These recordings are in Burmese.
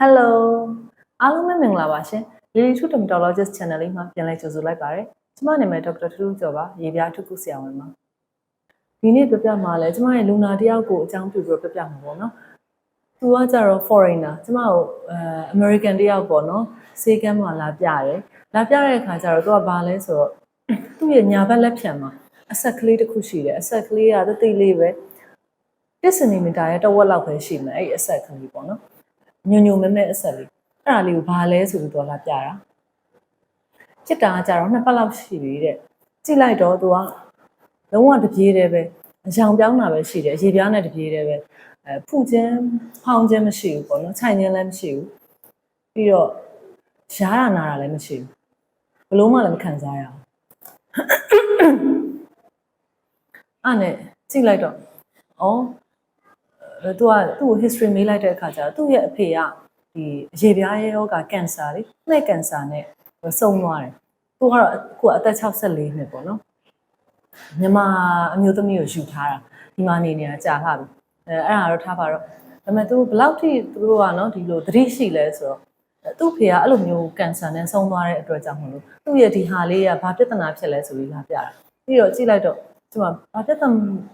Hello အားလုံးပဲမင်္ဂလာပါရှင် Lily True Dermatologist Channel လေးမှာပြန်လည်ကြိုဆိုလိုက်ပါရစေကျမနာမည်ဒေါက်တာထူးထူးကျော်ပါရေပြားထုခုဆရာဝန်ပါဒီနေ့ပြပြမှာလဲကျမရဲ့လူနာတစ်ယောက်ကိုအကြောင်းပြုပြီးတော့ပြပြမှာပေါ့နော်သူကကြတော့ foreigner ကျမကိုအဲ American တစ်ယောက်ပေါ့နော်စေကမ်းမှာလာပြတယ်လာပြတဲ့အခါကျတော့သူကဘာလဲဆိုတော့သူ့ရဲ့ညာဘက်လက်ဖြံမှာအဆက်ကလေးတစ်ခုရှိတယ်အဆက်ကလေးကတိတိလေးပဲ1စင်တီမီတာရဲ့တစ်ဝက်လောက်ပဲရှိမယ်အဲ့ဒီအဆက်ကလေးပေါ့နော် ညွညွမဲမဲအဆက်လေးအဲ့ဒါလေးကိုဘာလဲဆိုပြီးတော့လာပြတာချစ်တာကကြတော့နှစ်ပတ်လောက်ရှိပြီတဲ့ကြည့်လိုက်တော့သူကလုံးဝတပြေးတယ်ပဲအယောင်ပြောင်းတာပဲရှိတယ်ရေပြားနဲ့တပြေးတယ်ပဲအဲဖူချင်းဖောင်းချင်းမရှိဘူးပေါ့နော်ခြိုင်ချင်းလည်းမရှိဘူးပြီးတော့ရှားတာနာတာလည်းမရှိဘူးဘလို့မှလည်းမခံစားရအောင်အဲ့နဲ့ကြည့်လိုက်တော့ဩအဲ သူကသူ့ကို history မေးလိုက်တဲ့အခါကျတော့သူ့ရဲ့အဖေကဒီအရေပြားရဲ့ယောဂကင်ဆာလေနှဲ့ကင်ဆာနဲ့ဆုံးသွားတယ်။သူကတော့အခုအသက်64နှစ်ပေါ့နော်။မြန်မာအမျိုးသမီးကိုယူထားတာဒီမှာနေနေတာကြာလှပြီ။အဲအဲ့ဒါတော့ထားပါတော့ဒါပေမဲ့သူဘယ်လောက်ထိသူတို့ကနော်ဒီလိုသတိရှိလဲဆိုတော့သူ့ဖေကအဲ့လိုမျိုးကင်ဆာနဲ့ဆုံးသွားတဲ့အတွက်ကြောင့်မလို့သူ့ရဲ့ဒီဟာလေးကဘာပြဿနာဖြစ်လဲဆိုပြီးလာပြတာ။ပြီးတော့ကြည့်လိုက်တော့ ဒီမှာဘာပြဿနာ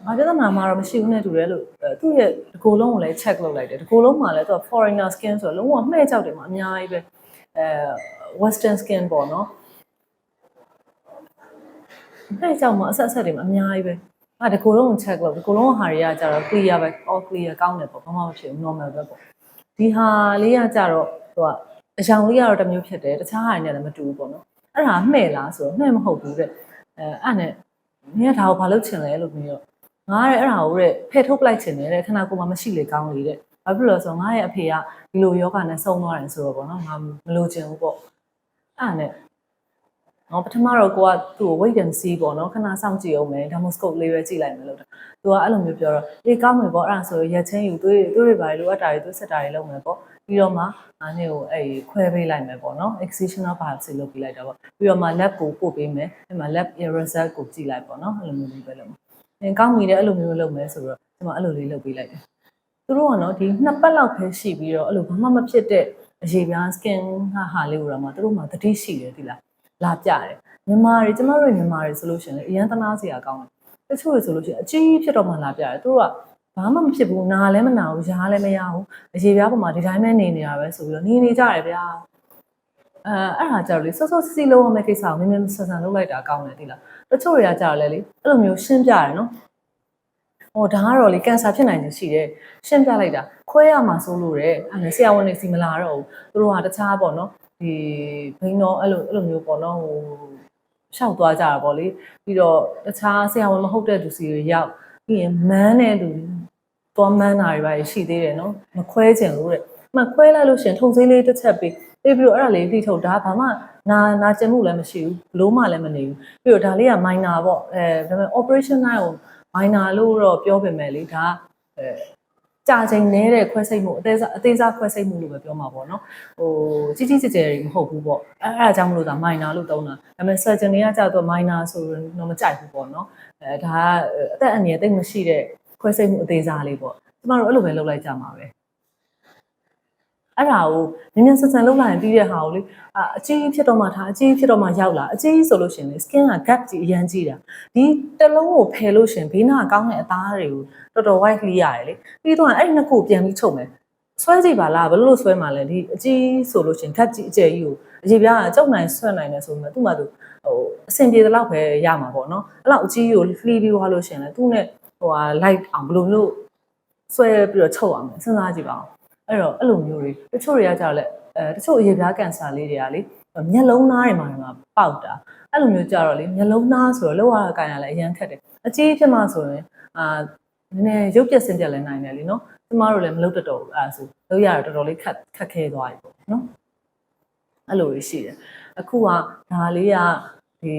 ဘာပြဿနာမှတော့မရှိဘူးနဲ့တူတယ်လို့အဲသူ့ရဲ့ဒီကိုယ်လုံးကိုလည်း check လုပ်လိုက်တယ်ဒီကိုယ်လုံးမှာလည်းသူက foreigner skin ဆိုတော့လုံးဝမှဲ့ကြောက်တယ်မှာအများကြီးပဲအဲ western skin ပေါ့နော်မှဲ့ကြောက်မှာအဆက်အဆက်တွေမှာအများကြီးပဲအဲ့ဒီကိုယ်လုံးကို check လုပ်ဒီကိုယ်လုံးဟာတွေကကြတော့ clear ပဲ all clear ကောင်းတယ်ပေါ့ဘာမှမဖြစ်ဘူး normal ပဲပေါ့ဒီဟာလေးကကြတော့သူကအယောင်လေးကတော့တစ်မျိုးဖြစ်တယ်တခြားဟာတွေနဲ့လည်းမတူဘူးပေါ့နော်အဲ့ဒါမှဲ့လားဆိုတော့မှဲ့မဟုတ်ဘူးတဲ့အဲအဲ့နဲ့ နင်ကဒါကိုဘာလုပ်ချင်လဲလို့ပြီးတော့ငါရဲ့အဲ့ဒါကိုတဲ့ဖယ်ထုတ်ပလိုက်ချင်တယ်တဲ့ခဏကိုမှမရှိလေကောင်းလေတဲ့ဘာဖြစ်လို့လဲဆိုတော့ငါရဲ့အဖေကဒီလိုယောဂနဲ့ဆုံးသွားတယ်ဆိုတော့ဗောနော်ငါမလိုချင်ဘူးပေါ့အဲ့နဲ့ဟောပထမတော့ကိုကသူ့ကို wait and see ပေါ့နော်ခဏစောင့်ကြည့်အောင်မယ် demoscope လေးပဲကြည့်လိုက်မယ်လို့သူကအဲ့လိုမျိုးပြောတော့အေးကောင်းမယ်ပေါ့အဲ့ဒါဆိုရက်ချင်းယူသွေးသွေးတွေပါလိုအပ်တာတွေသွေးဆက်တာတွေလုပ်မယ်ပေါ့ ပြီးတော့မှအားနေကိုအဲ့ခွဲပေးလိုက်မယ်ပေါ့နော် excisional biopsy လုပ်ပေးလိုက်တာပေါ့ပြီးတော့မှ lab ကိုပို့ပေးမယ်အဲ့မှာ lab result ကိုကြည့်လိုက်ပေါ့နော်အဲ့လိုမျိုးလေးပဲလုပ်မယ်အင်းကောင်းပြီတဲ့အဲ့လိုမျိုးလုပ်မယ်ဆိုတော့ဒီမှာအဲ့လိုလေးလုပ်ပေးလိုက်တယ်သူတို့ကနော်ဒီနှစ်ပတ်လောက်ပဲရှိပြီးတော့အဲ့လိုဘာမှမဖြစ်တဲ့အရေပြား skin ဟာဟာလေးကိုတော့မှသူတို့မှတတိရှိတယ်ဒီလားလာပြတယ်မြန်မာတွေကျမတို့မြန်မာတွေဆိုလို့ရှိရင်လေအရန်သနာစရာကောင်းတယ်တချို့တွေဆိုလို့ရှိရင်အကြီးဖြစ်တော့မှလာပြတယ်သူတို့က ဘာမှမဖြစ်ဘူးနာလည်းမနာဘူးရားလည်းမရဘူးအရေပြားပေါ်မှာဒီတိုင်းပဲနေနေတာပဲဆိုပြီးတော့နေနေကြတယ်ဗျာအဲအဲ့ဒါကြတော့လေစောစောစီစီလုံးအောင်မဲ့ကိစ္စကိုမြင်မြင်ဆန်ဆန်လုပ်လိုက်တာကောင်းတယ်ဒီလားတချို့တွေကကြတော့လေလေအဲ့လိုမျိုးရှင်းပြတယ်နော်ဟိုဒါကတော့လေကင်ဆာဖြစ်နိုင်ခြင်းရှိတယ်ရှင်းပြလိုက်တာခွဲရမှာစိုးလို့တဲ့အဲ့ဒါဆရာဝန်တွေစီမလာတော့ဘူးသူတို့ကတခြားပေါ့နော်ဒီဘိန်းတော့အဲ့လိုအဲ့လိုမျိုးပေါ့နော်ဟိုရှောက်သွားကြတာပေါ့လေပြီးတော့တခြားဆရာဝန်မဟုတ်တဲ့သူစီတွေရောက် ပြီးရင်မန်းတဲ့သူသွားမန်းတာတွေပါရှိသေးတယ်နော်မခွဲချင်လို့တဲ့မခွဲလိုက်လို့ရှင်ထုံစည်းလေးတစ်ချက်ပေးပြီးပြီးတော့အဲ့ဒါလေးတိထုတ်ဒါဘာမှနာနာကျင်မှုလည်းမရှိဘူးဘလို့မှလည်းမနေဘူးပြီးတော့ဒါလေးက minor ပေါ့အဲဒါပေမဲ့ operation တိုင်းကို minor လို့တော့ပြောပေမဲ့လေဒါအဲ ကြာချိန်နေတဲ့ခွဲစိတ်မှုအသေးစားအသေးစားခွဲစိတ်မှုလို့ပဲပြောမှာပေါ့နော်ဟိုကြီးကြီးကျယ်ကျယ်တွေမဟုတ်ဘူးပေါ့အဲအဲအကြောင်းမလို့ဒါ minor လို့သုံးတာဒါပေမဲ့ surgeon တွေကကြာတော့ minor ဆိုတော့မကြိုက်ဘူးပေါ့နော်အဲဒါကအသက်အန္တရာယ်သိပ်မရှိတဲ့ခွဲစိတ်မှုအသေးစားလေးပေါ့ကျမတို့အဲ့လိုပဲလုပ်လိုက်ကြမှာပဲ အဲ့ဒါကိုမြင်မြင်ဆန်ဆန်လုပ်လိုက်ရင်ပြီးတဲ့ဟာကိုလေအအကြီးဖြစ်တော့မှထားအကြီးဖြစ်တော့မှရောက်လာအကြီးဆိုလို့ရှင်လေ skin က gap ကြီးအရန်ကြီးတာဒီတစ်လုံးကိုဖယ်လို့ရှင်ဘေးနာကောင်းတဲ့အသားတွေကိုတော်တော် white လေးရတယ်လေပြီးတော့အဲ့နှစ်ခုပြန်ပြီးချုပ်မယ်ဆွဲကြည့်ပါလားဘယ်လိုဆွဲမှာလဲဒီအကြီးဆိုလို့ရှင် gap ကြီးအကျယ်ကြီးကိုအကြီးပြားကကြောက်နိုင်ဆွဲနိုင်တယ်ဆိုမှသူ့မှာသူဟိုအဆင်ပြေတဲ့လောက်ပဲရမှာပေါ့နော်အဲ့လောက်အကြီးကိုလှီးပြီးသွားလို့ရှင်လေသူ့နဲ့ဟိုဟာ light အောင်ဘယ်လိုမျိုးဆွဲပြီးတော့ချုပ်အောင်စဉ်းစားကြည့်ပါဦး အဲ့တော့အဲ့လိုမျိုးတွေတချို့တွေကကြာတော့လေအဲတချို့အရေပြားကန်ဆာလေးတွေကလေမျက်လုံးသားတွေမှာမှာပေါက်တာအဲ့လိုမျိုးကြတော့လေမျက်လုံးသားဆိုတော့လောက်ရတာကန်ရလဲအရန်ခက်တယ်အကြီးဖြစ်မှဆိုရင်အာနည်းနည်းရုပ်ပြက်စင်ပြက်လဲနိုင်တယ်လीနော်ကျမတို့လည်းမလုပ်တတ်တော့ဘူးအဲ့ဒါဆိုလုပ်ရတာတော်တော်လေးခက်ခက်ခဲသွားပြီပေါ့နော်အဲ့လိုရှိတယ်အခုကဒါလေးကဒီ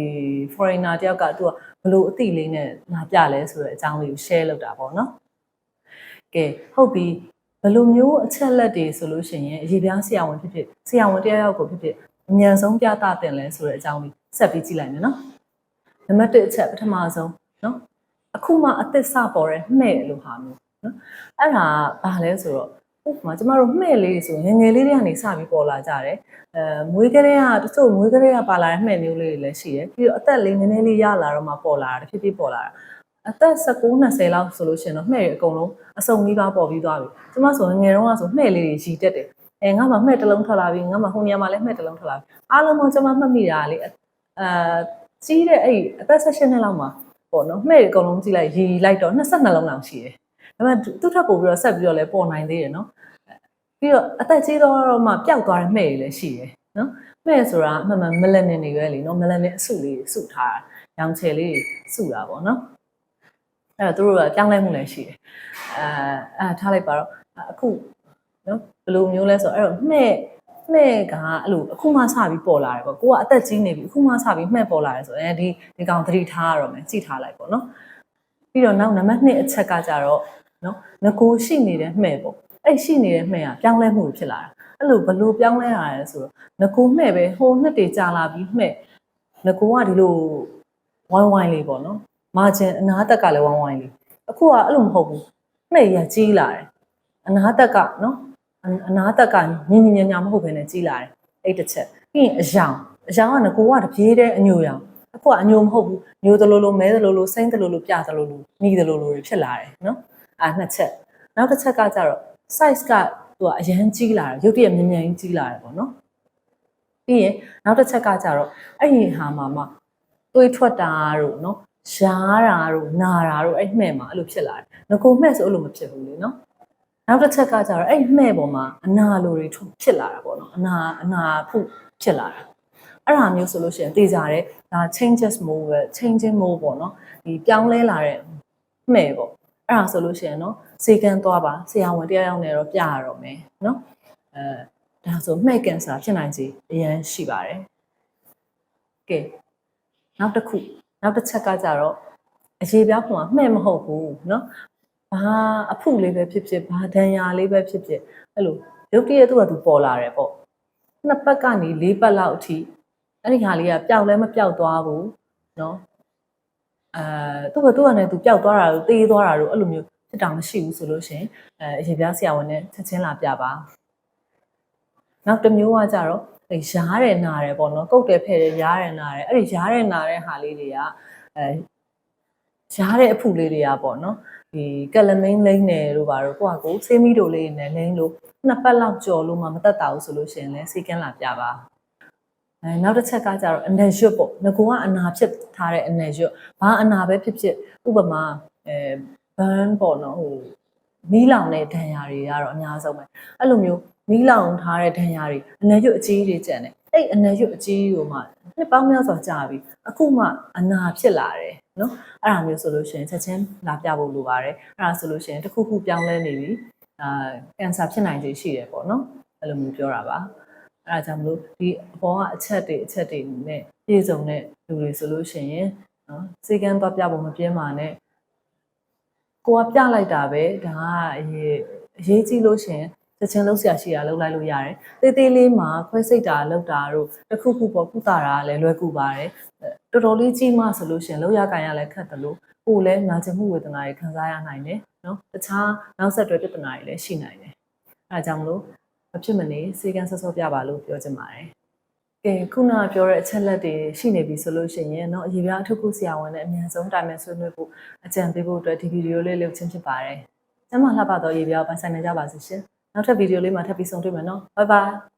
foreigner တယောက်ကသူကဘလို့အတိလေးနဲ့လာပြလဲဆိုတဲ့အကြောင်းလေးကို share လုပ်တာပေါ့နော်ကဲဟုတ်ပြီ ဘယ်လိုမျိုးအချက်လက်တွေဆိုလို့ရှိရင်အရေးပြားဆရာဝန်ဖြစ်ဖြစ်ဆရာဝန်တရားရောက်ကိုဖြစ်ဖြစ်အမြန်ဆုံးပြသတင်လဲဆိုတဲ့အကြောင်းလေးဆက်ပြီးကြည့်လိုက်မယ်နော်နံပါတ်1အချက်ပထမဆုံးနော်အခုမှအသစ်စပေါ်တဲ့မှဲ့လို့ဟာမျိုးနော်အဲ့ဒါဘာလဲဆိုတော့ဥပမာကျမတို့မှဲ့လေးတွေဆိုငယ်ငယ်လေးတွေကနေစပြီးပေါ်လာကြတယ်အဲမွေးကလေးကတချို့မွေးကလေးကပါလာတဲ့မှဲ့မျိုးလေးတွေလည်းရှိတယ်ပြီးတော့အသက်လေးနည်းနည်းလေးရလာတော့မှပေါ်လာတာတဖြည်းဖြည်းပေါ်လာတာ အသက်19 20လောက်ဆိုလို့ရှိရင်တော့မှဲ့တွေအကုန်လုံးအစုံလေးပါပေါ်ပြီးသွားပြီကျမဆိုငယ်တုန်းကဆိုမှဲ့လေးတွေရည်တက်တယ်အဲငါမှမှဲ့တစ်လုံးထွက်လာပြီငါမှဟိုနေရာမှာလည်းမှဲ့တစ်လုံးထွက်လာပြီအားလုံးကကျမမှတ်မိတာလေအာကြီးတဲ့အဲ့အသက်16နှစ်လောက်မှာပေါ့နော်မှဲ့တွေအကုန်လုံးကြည့်လိုက်ရည်လိုက်တော့22လုံးလောက်ရှိတယ်ဒါပေမဲ့သူ့ထပ်ပို့ပြီးတော့ဆက်ပြီးတော့လည်းပေါ်နိုင်သေးတယ်နော်ပြီးတော့အသက်ကြီးတော့မှပျောက်သွားတဲ့မှဲ့တွေလည်းရှိတယ်နော်မှဲ့ဆိုတာအမှန်မှန်မလန်နေနေပဲလေနော်မလန်နေအဆုလေးတွေစုထားတာရောင်ချယ်လေးတွေစုတာပေါ့နော် အဲ့တော့သူတို့ကပြောင်းလဲမှုလည်းရှိတယ်အဲအဲထားလိုက်ပါတော့အခုနော်ဘယ်လိုမျိုးလဲဆိုတော့အဲ့တော့မှဲ့မှဲ့ကအဲ့လိုအခုမှစပြီးပေါ်လာတယ်ပေါ့ကိုကအသက်ကြီးနေပြီအခုမှစပြီးမှဲ့ပေါ်လာတယ်ဆိုရင်ဒီဒီကောင်သတိထားရတော့မယ်ကြည့်ထားလိုက်ပေါ့နော်ပြီးတော့နောက်နံပါတ်2အချက်ကကြတော့နော်ငကိုရှိနေတဲ့မှဲ့ပေါ့အဲ့ရှိနေတဲ့မှဲ့ကပြောင်းလဲမှုဖြစ်လာတာအဲ့လိုဘလို့ပြောင်းလဲလာရဲဆိုတော့ငကိုမှဲ့ပဲဟိုနှစ်တေကြာလာပြီးမှဲ့ငကိုကဒီလိုဝိုင်းဝိုင်းလေးပေါ့နော် မာဂျင်အနာတက်ကလည်းဝိုင်းဝိုင်းလေးအခုကအဲ့လိုမဟုတ်ဘူးမှဲ့ရကြီးလာတယ်အနာတက်ကနော်အနာတက်ကညင်ညင်ညာညာမဟုတ်ဘဲနဲ့ကြီးလာတယ်အဲ့တစ်ချက်ပြီးရင်အယောင်အယောင်ကငကိုကတပြေးတဲ့အညိုရောင်အခုကအညိုမဟုတ်ဘူးညိုတလို့လို့မဲတလို့လို့စိမ့်တလို့လို့ပြတလို့လို့မိတလို့လို့ဖြစ်လာတယ်နော်အာနှစ်ချက်နောက်တစ်ချက်ကကြတော့ size ကသူကအရန်ကြီးလာတယ်ရုပ်တရက်မြင်မြန်ကြီးလာတယ်ပေါ့နော်ပြီးရင်နောက်တစ်ချက်ကကြတော့အဲ့ဒီဟာမှာမှတွေးထွက်တာတို့နော် ရှားတာတို့နာတာတို့အဲ့မှဲ့မှာအဲ့လိုဖြစ်လာတယ်ငကိုမှဲ့ဆိုအဲ့လိုမဖြစ်ဘူးလေနော်နောက်တစ်ချက်ကကြတော့အဲ့မှဲ့ပေါ်မှာအနာလိုတွေဖြစ်လာတာပေါ့နော်အနာအနာဖုဖြစ်လာတာအဲ့ဒါမျိုးဆိုလို့ရှိရင်သိကြတယ်ဒါ changes mode ပဲ changing mode ပေါ့နော်ဒီပြောင်းလဲလာတဲ့မှဲ့ပေါ့အဲ့ဒါဆိုလို့ရှိရင်နော်စေကန်းသွားပါဆရာဝန်တရားရောက်နေတော့ပြရတော့မယ်နော်အဲဒါဆိုမှဲ့ကင်ဆာဖြစ်နိုင်ခြေအရင်ရှိပါတယ်ကဲနောက်တစ်ခု နောက်တစ်ချက်ကကြတော့အရေးပြားပုံကမှဲ့မဟုတ်ဘူးနော်ဘာအဖုလေးပဲဖြစ်ဖြစ်ဘာဒဏ်ရာလေးပဲဖြစ်ဖြစ်အဲ့လိုရုပ်တရက်သူ့ကသူပေါ်လာတယ်ပေါ့နှစ်ပတ်ကနေလေးပတ်လောက်အထိအဲ့ဒီဟာလေးကပျောက်လဲမပျောက်သွားဘူးနော်အဲသူ့ကသူ့ကနေသူပျောက်သွားတာလို့တေးသွားတာလို့အဲ့လိုမျိုးဖြစ်တာမရှိဘူးဆိုလို့ရှိရင်အဲအရေပြားဆရာဝန်နဲ့ချက်ချင်းလာပြပါနောက်တစ်မျိုးကကြတော့ အဲရားတယ်နာတယ်ပေါ့နော်ကုတ်တယ်ဖဲ့တယ်ရားတယ်နာတယ်အဲ့ဒီရားတယ်နာတဲ့ဟာလေးတွေကအဲရားတဲ့အဖုလေးတွေကပေါ့နော်ဒီကလမင်းလိမ့်နယ်တို့ပါတော့ကိုကကိုဆေးမီတို့လေးနဲ့လိမ့်လို့နှစ်ပတ်လောက်ကြော်လို့မှမတက်တာဘူးဆိုလို့ရှိရင်လည်းစီကန်းလာပြပါအဲနောက်တစ်ချက်ကကြတော့အနေရွတ်ပေါ့ငကူကအနာဖြစ်ထားတဲ့အနေရွတ်ဘာအနာပဲဖြစ်ဖြစ်ဥပမာအဲဘန်းပေါ့နော်ဟိုမီးလောင်တဲ့ဒဏ်ရာတွေကတော့အများဆုံးပဲအဲ့လိုမျိုး မီးလောင်ထားတဲ့ဒဏ်ရာတွေအနေရွတ်အကြီးတွေကျန်တယ်အဲ့အနေရွတ်အကြီးကိုမှနှစ်ပေါင်းများစွာကြာပြီအခုမှအနာဖြစ်လာတယ်နော်အဲ့ဒါမျိုးဆိုလို့ရှိရင်ချက်ချင်းလာပြဖို့လိုပါတယ်အဲ့ဒါဆိုလို့ရှိရင်တစ်ခုခုပြောင်းလဲနေပြီအာကင်ဆာဖြစ်နိုင်ခြေရှိတယ်ပေါ့နော်အဲ့လိုမျိုးပြောတာပါအဲ့ဒါကြောင့်မလို့ဒီအပေါ်ကအချက်တွေအချက်တွေနဲ့ပြည့်စုံတဲ့လူတွေဆိုလို့ရှိရင်နော်စေကန်းသွားပြဖို့မပြင်းပါနဲ့ကိုကပြလိုက်တာပဲဒါကအရေးအရေးကြီးလို့ရှိရင် ချက်ချင်းလှုပ်ရှားရှိတာလှုပ်လိုက်လို့ရတယ်။တေးသေးလေးမှာခွဲစိတ်တာလှုပ်တာတို့တစ်ခုခုပေါ့ကုတာတာလည်းလွယ်ကူပါတယ်။တော်တော်လေးကြီးမှဆိုလို့ရှိရင်လှုပ်ရကန်ရလည်းခက်တယ်လို့ကိုယ်လည်းနာကျင်မှုဝေဒနာတွေခံစားရနိုင်တယ်နော်။တခြားနောက်ဆက်တွဲပြဿနာတွေလည်းရှိနိုင်တယ်။အဲဒါကြောင့်မလို့မဖြစ်မနေစေကန်းဆော့ဆော့ပြပါလို့ပြောချင်ပါတယ်။ကဲခုနကပြောတဲ့အချက်လက်တွေရှိနေပြီဆိုလို့ရှိရင်เนาะအရေးပြအထုခုဆရာဝန်နဲ့အများဆုံးတိုင်ပင်ဆွေးနွေးဖို့အကြံပေးဖို့အတွက်ဒီဗီဒီယိုလေးလုပ်ချင်းဖြစ်ပါတယ်။ကျမလှပတော့အရေးပြပိုင်ဆိုင်နေကြပါစေရှင်။ နောက်ထပ်ဗီဒီယိုလေးမှာထပ်ပြီးဆုံတွေ့မယ်နော် bye bye